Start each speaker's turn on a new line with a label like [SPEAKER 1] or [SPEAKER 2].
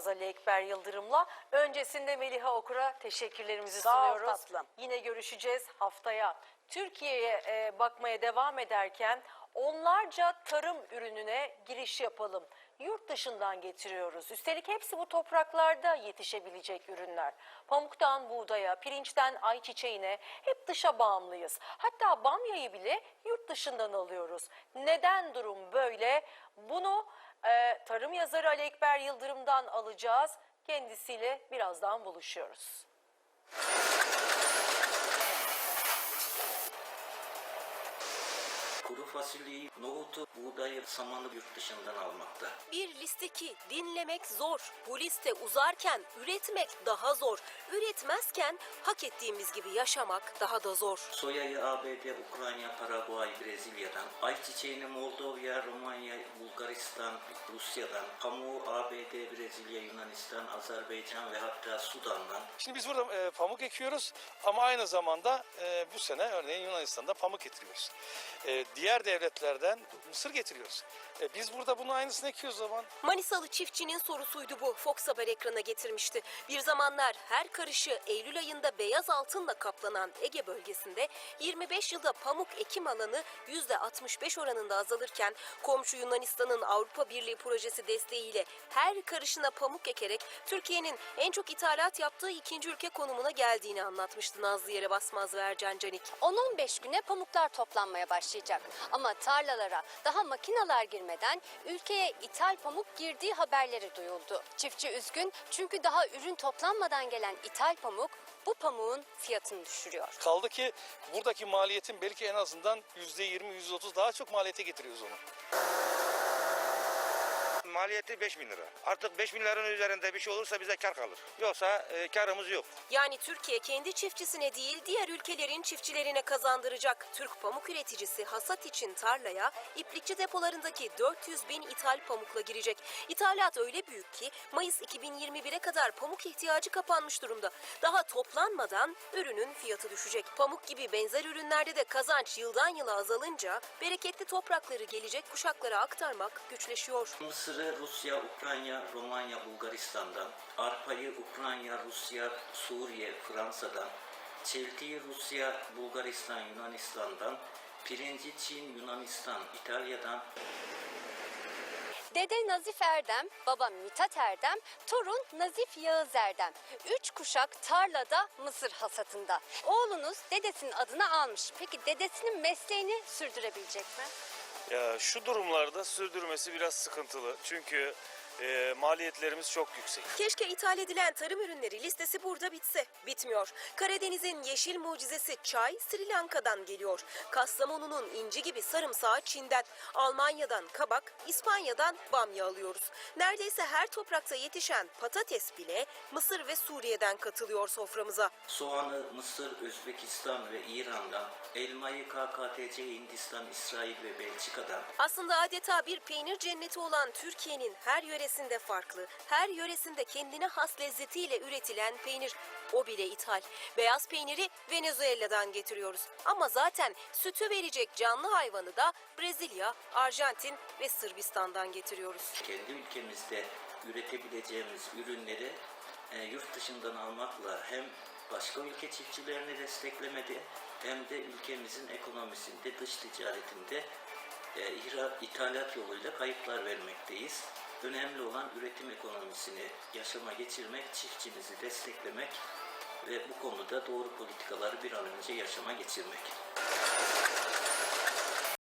[SPEAKER 1] olacağız Ali Ekber Yıldırım'la. Öncesinde Meliha Okur'a teşekkürlerimizi
[SPEAKER 2] Sağ
[SPEAKER 1] sunuyoruz.
[SPEAKER 2] tatlım.
[SPEAKER 1] Yine görüşeceğiz haftaya. Türkiye'ye e, bakmaya devam ederken onlarca tarım ürününe giriş yapalım. Yurt dışından getiriyoruz. Üstelik hepsi bu topraklarda yetişebilecek ürünler. Pamuktan buğdaya, pirinçten ayçiçeğine hep dışa bağımlıyız. Hatta bamyayı bile yurt dışından alıyoruz. Neden durum böyle? Bunu e, tarım yazarı Ali Ekber Yıldırım'dan alacağız. Kendisiyle birazdan buluşuyoruz.
[SPEAKER 3] Kuru fasulyeyi, nohutu, buğdayı, samanı yurt dışından almakta.
[SPEAKER 4] Bir liste ki dinlemek zor. Bu liste uzarken üretmek daha zor. Üretmezken hak ettiğimiz gibi yaşamak daha da zor.
[SPEAKER 3] Soyayı ABD, Ukrayna, Paraguay, Brezilya'dan, ayçiçeğini Moldova, Romanya, Bulgaristan, Rusya'dan, pamuğu ABD, Brezilya, Yunanistan, Azerbaycan ve hatta Sudan'dan,
[SPEAKER 5] Şimdi biz burada e, pamuk ekiyoruz ama aynı zamanda e, bu sene örneğin Yunanistan'da pamuk getiriyoruz. E, diğer devletlerden mısır getiriyoruz. E, biz burada bunun aynısını ekiyoruz zaman.
[SPEAKER 4] Manisalı çiftçinin sorusuydu bu. Fox Haber ekrana getirmişti. Bir zamanlar her karışı Eylül ayında beyaz altınla kaplanan Ege bölgesinde 25 yılda pamuk ekim alanı %65 oranında azalırken komşu Yunanistan'ın Avrupa Birliği projesi desteğiyle her karışına pamuk ekerek Türkiye'nin en çok ithalat yaptığı ikinci ülke konumuna geldiğini anlatmıştı Nazlı Yere Basmaz ve Ercan Canik.
[SPEAKER 6] 10-15 güne pamuklar toplanmaya başlayacak. Ama tarlalara daha makineler girmeden ülkeye ithal pamuk girdiği haberleri duyuldu. Çiftçi üzgün çünkü daha ürün toplanmadan gelen ithal pamuk bu pamuğun fiyatını düşürüyor.
[SPEAKER 5] Kaldı ki buradaki maliyetin belki en azından %20-%30 daha çok maliyete getiriyoruz onu.
[SPEAKER 7] Maliyeti 5 bin lira. Artık 5 bin liranın üzerinde bir şey olursa bize kar kalır. Yoksa e, karımız yok.
[SPEAKER 4] Yani Türkiye kendi çiftçisine değil diğer ülkelerin çiftçilerine kazandıracak. Türk pamuk üreticisi hasat için tarlaya iplikçi depolarındaki 400 bin ithal pamukla girecek. İthalat öyle büyük ki Mayıs 2021'e kadar pamuk ihtiyacı kapanmış durumda. Daha toplanmadan ürünün fiyatı düşecek. Pamuk gibi benzer ürünlerde de kazanç yıldan yıla azalınca bereketli toprakları gelecek kuşaklara aktarmak güçleşiyor.
[SPEAKER 3] Mısır'ı Rusya, Ukrayna, Romanya, Bulgaristan'dan, arpayı Ukrayna, Rusya, Suriye, Fransa'dan, çeltiyi Rusya, Bulgaristan, Yunanistan'dan, pirinci Çin, Yunanistan, İtalya'dan,
[SPEAKER 6] Dede Nazif Erdem, baba Mithat Erdem, torun Nazif Yağız Erdem. Üç kuşak tarlada mısır hasatında. Oğlunuz dedesinin adını almış. Peki dedesinin mesleğini sürdürebilecek mi?
[SPEAKER 5] Ya şu durumlarda sürdürmesi biraz sıkıntılı. Çünkü e, maliyetlerimiz çok yüksek.
[SPEAKER 4] Keşke ithal edilen tarım ürünleri listesi burada bitse. Bitmiyor. Karadeniz'in yeşil mucizesi çay Sri Lanka'dan geliyor. Kastamonu'nun inci gibi sarımsağı Çin'den. Almanya'dan kabak, İspanya'dan bamya alıyoruz. Neredeyse her toprakta yetişen patates bile Mısır ve Suriye'den katılıyor soframıza.
[SPEAKER 3] soğanı Mısır, Özbekistan ve İran'dan, elmayı KKTC, Hindistan, İsrail ve Belçika'dan,
[SPEAKER 4] Aslında adeta bir peynir cenneti olan Türkiye'nin her yöresinde farklı, her yöresinde kendine has lezzetiyle üretilen peynir. O bile ithal. Beyaz peyniri Venezuela'dan getiriyoruz. Ama zaten sütü verecek canlı hayvanı da Brezilya, Arjantin ve Sırbistan'dan getiriyoruz.
[SPEAKER 3] kendi ülkemizde üretebileceğimiz ürünleri e, yurt dışından almakla hem başka ülke çiftçilerini desteklemedi hem de ülkemizin ekonomisinde, dış ticaretinde e, ithalat yoluyla kayıplar vermekteyiz. Önemli olan üretim ekonomisini yaşama geçirmek, çiftçimizi desteklemek ve bu konuda doğru politikaları bir an önce yaşama geçirmek.